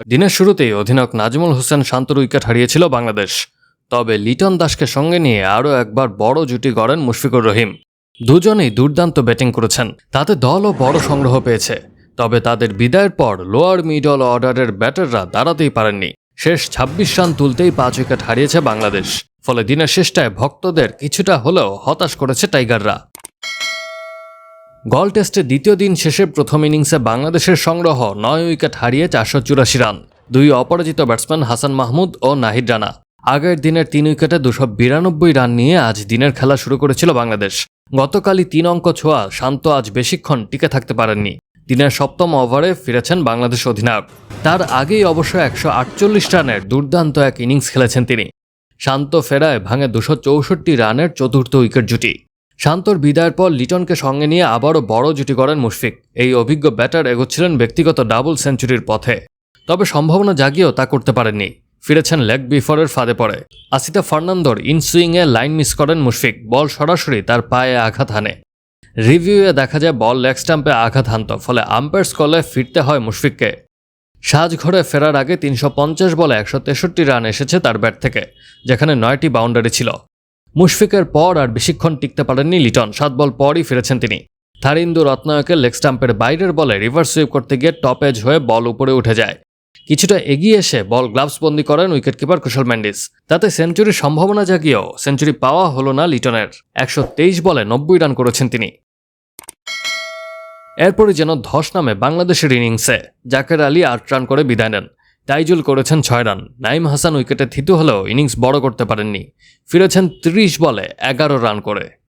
দিনের শুরুতেই অধিনায়ক নাজমুল হোসেন শান্তর উইকেট হারিয়েছিল বাংলাদেশ। তবে লিটন দাসকে সঙ্গে নিয়ে আরও একবার বড় জুটি গড়েন মুশফিকুর রহিম। দুজনেই দুর্দান্ত ব্যাটিং করেছেন। তাতে দলও বড় সংগ্রহ পেয়েছে। তবে তাদের বিদায়ের পর লোয়ার মিডল অর্ডারের ব্যাটাররা দাঁড়াতেই পারেননি। শেষ ছাব্বিশ রান তুলতেই পাঁচ উইকেট হারিয়েছে বাংলাদেশ। ফলে দিনের শেষটায় ভক্তদের কিছুটা হলেও হতাশ করেছে টাইগাররা। গল টেস্টের দ্বিতীয় দিন শেষে প্রথম ইনিংসে বাংলাদেশের সংগ্রহ নয় উইকেট হারিয়ে চারশো চুরাশি রান। দুই অপরাজিত ব্যাটসম্যান হাসান মাহমুদ ও নাহিদ রানা। আগের দিনের তিন উইকেটে দুশো বিরানব্বই রান নিয়ে আজ দিনের খেলা শুরু করেছিল বাংলাদেশ। গতকালই তিন অঙ্ক ছোঁয়া শান্ত আজ বেশিক্ষণ টিকে থাকতে পারেননি। দিনের সপ্তম ওভারে ফিরেছেন বাংলাদেশ অধিনায়ক। তার আগেই অবশ্য একশো আটচল্লিশ রানের দুর্দান্ত এক ইনিংস খেলেছেন তিনি। শান্ত ফেরায় ভাঙে দুশো চৌষট্টি রানের চতুর্থ উইকেট জুটি। শান্তর বিদায়ের পর লিটনকে সঙ্গে নিয়ে আবারও বড় জুটি করেন মুশফিক। এই অভিজ্ঞ ব্যাটার এগোচ্ছিলেন ব্যক্তিগত ডাবল সেঞ্চুরির পথে। তবে সম্ভাবনা জাগিয়েও তা করতে পারেননি। ফিরেছেন লেগ বিফোরের ফাঁদে পড়ে। আসিতা ফার্নান্দোর ইনসুইংয়ে লাইন মিস করেন মুশফিক। বল সরাসরি তার পায়ে আঘাত হানে। রিভিউয়ে দেখা যায় বল লেগ স্টাম্পে আঘাত হানত, ফলে আম্পায়ার্স কলে ফিরতে হয় মুশফিককে। সাজঘরে ফেরার আগে তিনশো পঞ্চাশ বলে একশো তেষট্টি রান এসেছে তার ব্যাট থেকে, যেখানে নয়টি বাউন্ডারি ছিল। মুশফিকের পর আর বেশিক্ষণ টিকতে পারেননি লিটন। সাত বল পরই ফিরেছেন তিনি। থারিন্দু রত্নায়কের লেগ স্টাম্পের বাইরের বলে রিভার্স সুইপ করতে গিয়ে টপ এজ হয়ে বল উপরে উঠে যায়। কিছুটা এগিয়ে এসে বল গ্লাভস বন্দি করেন উইকেটকিপার কুশল ম্যান্ডিস। তাতে সেঞ্চুরির সম্ভাবনা জাগিয়েও সেঞ্চুরি পাওয়া হলো না লিটনের। একশো তেইশ বলে নব্বই রান করেছেন তিনি। এরপরই যেন ধস নামে বাংলাদেশের ইনিংসে। জাকের আলী আট রান করে বিদায় নেন। তাইজুল করেছেন ছয় রান। নাইম হাসান উইকেটে থিতু হলেও ইনিংস বড় করতে পারেননি। ফিরেছেন ত্রিশ বলে এগারো রান করে।